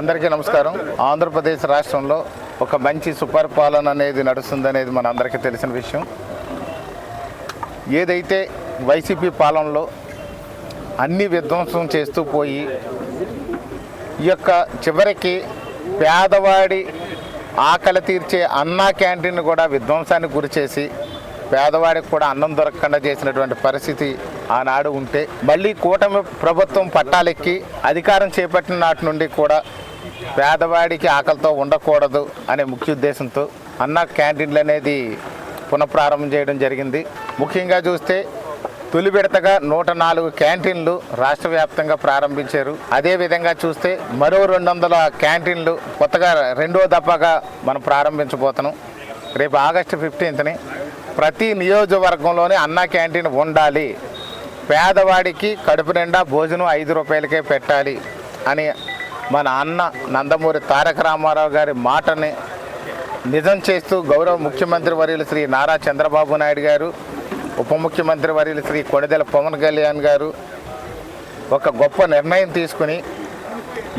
అందరికీ నమస్కారం. ఆంధ్రప్రదేశ్ రాష్ట్రంలో ఒక మంచి సుపరిపాలన అనేది నడుస్తుందనేది మన అందరికీ తెలిసిన విషయం. ఏదైతే వైసీపీ పాలనలో అన్ని విధ్వంసం చేస్తూ పోయి ఈ యొక్క చివరికి పేదవాడి ఆకలి తీర్చే అన్నా క్యాంటీన్ కూడా విధ్వంసానికి గురిచేసి పేదవాడికి కూడా అన్నం దొరకకుండా చేసినటువంటి పరిస్థితి ఆనాడు ఉంటే. మళ్ళీ కూటమి ప్రభుత్వం పట్టాలెక్కి అధికారం చేపట్టిన నాటి నుండి కూడా పేదవాడికి ఆకలితో ఉండకూడదు అనే ముఖ్య ఉద్దేశంతో అన్న క్యాంటీన్లు అనేది పునఃప్రారంభం చేయడం జరిగింది. ముఖ్యంగా చూస్తే తొలి విడతగా నూట నాలుగు క్యాంటీన్లు రాష్ట్ర వ్యాప్తంగా ప్రారంభించారు. అదే విధంగా చూస్తే మరో రెండు వందల క్యాంటీన్లు కొత్తగా రెండో దఫాగా మనం ప్రారంభించబోతున్నాం. రేపు ఆగస్టు ఫిఫ్టీన్త్ని ప్రతి నియోజకవర్గంలోనే అన్నా క్యాంటీన్ ఉండాలి. పేదవాడికి కడుపు నిండా భోజనం ఐదు రూపాయలకే పెట్టాలి అని మన అన్న నందమూరి తారక రామారావు గారి మాటని నిజం చేస్తూ గౌరవ ముఖ్యమంత్రి వర్యులు శ్రీ నారా చంద్రబాబు నాయుడు గారు ఉప ముఖ్యమంత్రి వర్యులు శ్రీ కొణిదెల పవన్ కళ్యాణ్ గారు ఒక గొప్ప నిర్ణయం తీసుకుని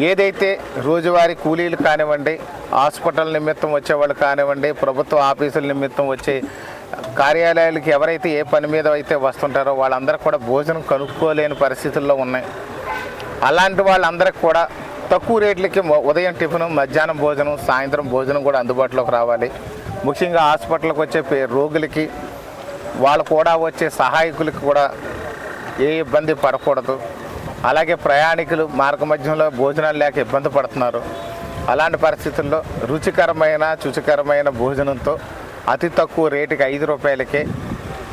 ఏదైతే రోజువారీ కూలీలు కానివ్వండి హాస్పిటల్ నిమిత్తం వచ్చేవాళ్ళు కానివ్వండి ప్రభుత్వ ఆఫీసుల నిమిత్తం వచ్చే కార్యాలయాలకి ఎవరైతే ఏ పని మీద అయితే వస్తుంటారో వాళ్ళందరూ కూడా భోజనం కనుక్కోలేని పరిస్థితుల్లో ఉన్నాయి. అలాంటి వాళ్ళందరికి కూడా తక్కువ రేట్లకి ఉదయం టిఫిన్ మధ్యాహ్నం భోజనం సాయంత్రం భోజనం కూడా అందుబాటులోకి రావాలి. ముఖ్యంగా హాస్పిటల్కి వచ్చే రోగులకి వాళ్ళు కూడా వచ్చే సహాయకులకి కూడా ఏ ఇబ్బంది పడకూడదు. అలాగే ప్రయాణికులు మార్గ మధ్యంలో భోజనాలు లేక ఇబ్బంది పడుతున్నారు. అలాంటి పరిస్థితుల్లో రుచికరమైన చుచికరమైన భోజనంతో అతి తక్కువ రేటుకి ఐదు రూపాయలకే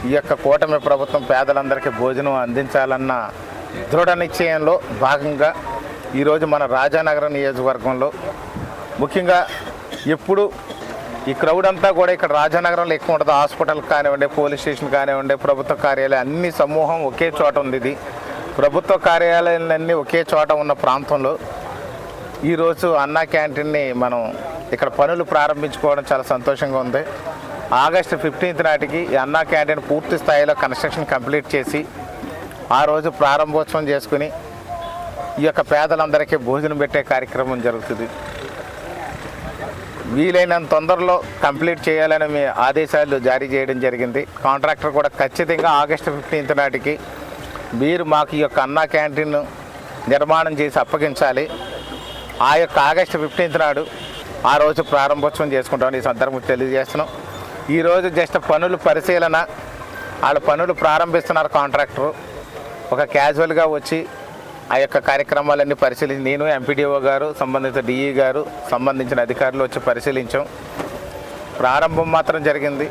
ఈ యొక్క కూటమి ప్రభుత్వం పేదలందరికీ భోజనం అందించాలన్న దృఢ నిశ్చయంలో భాగంగా ఈరోజు మన రాజానగరం నియోజకవర్గంలో ముఖ్యంగా ఎప్పుడు ఈ క్రౌడ్ అంతా కూడా ఇక్కడ రాజానగరంలో ఎక్కువ ఉంటుంది. హాస్పిటల్ కానివ్వండి పోలీస్ స్టేషన్ కానివ్వండి ప్రభుత్వ కార్యాలయం అన్ని సమూహం ఒకే చోట ఉంది ఇది. ప్రభుత్వ కార్యాలయాలన్నీ ఒకే చోట ఉన్న ప్రాంతంలో ఈరోజు అన్నా క్యాంటీన్ని మనం ఇక్కడ పనులు ప్రారంభించుకోవడం చాలా సంతోషంగా ఉంది. ఆగస్టు ఫిఫ్టీన్త్ నాటికి ఈ అన్నా క్యాంటీన్ పూర్తి స్థాయిలో కన్స్ట్రక్షన్ కంప్లీట్ చేసి ఆ రోజు ప్రారంభోత్సవం చేసుకుని ఈ యొక్క పేదలందరికీ భోజనం పెట్టే కార్యక్రమం జరుగుతుంది. వీలైనంత తొందరలో కంప్లీట్ చేయాలని మీ ఆదేశాలు జారీ చేయడం జరిగింది. కాంట్రాక్టర్ కూడా ఖచ్చితంగా ఆగస్టు ఫిఫ్టీన్త్ నాటికి మీరు మాకు ఈ యొక్క అన్నా క్యాంటీన్ నిర్మాణం చేసి అప్పగించాలి. ఆ యొక్క ఆగస్టు ఫిఫ్టీన్త్ నాడు ఆ రోజు ప్రారంభోత్సవం చేసుకుంటామని ఈ సందర్భం తెలియజేస్తున్నాం. ఈరోజు జస్ట్ పనులు పరిశీలన వాళ్ళ పనులు ప్రారంభిస్తున్నారు కాంట్రాక్టరు. ఒక క్యాజువల్గా వచ్చి ఆ యొక్క కార్యక్రమాలన్నీ పరిశీలించి నేను ఎంపీడీఓ గారు సంబంధిత డిఈ గారు సంబంధించిన అధికారులు వచ్చి పరిశీలించాం. ప్రారంభం మాత్రం జరిగింది.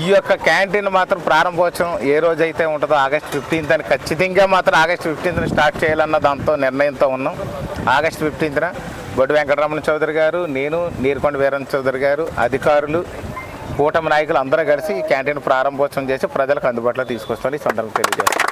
ఈ యొక్క క్యాంటీన్ మాత్రం ప్రారంభోత్సవం ఏ రోజైతే ఉంటుందో ఆగస్ట్ ఫిఫ్టీన్త్ అని ఖచ్చితంగా మాత్రం ఆగస్ట్ ఫిఫ్టీన్త్ని స్టార్ట్ చేయాలన్న దాంతో నిర్ణయంతో ఉన్నాం. ఆగస్ట్ ఫిఫ్టీన్త్న బొడ్డు వెంకటరమణ చౌదరి గారు నేను నీరుకొండ వీరన్ చౌదరి గారు అధికారులు కూటమి నాయకులు అందరూ కలిసి ఈ క్యాంటీన్ ప్రారంభోత్సవం చేసి ప్రజలకు అందుబాటులో తీసుకొస్తామని ఈ సందర్భంగా తెలియజేస్తాం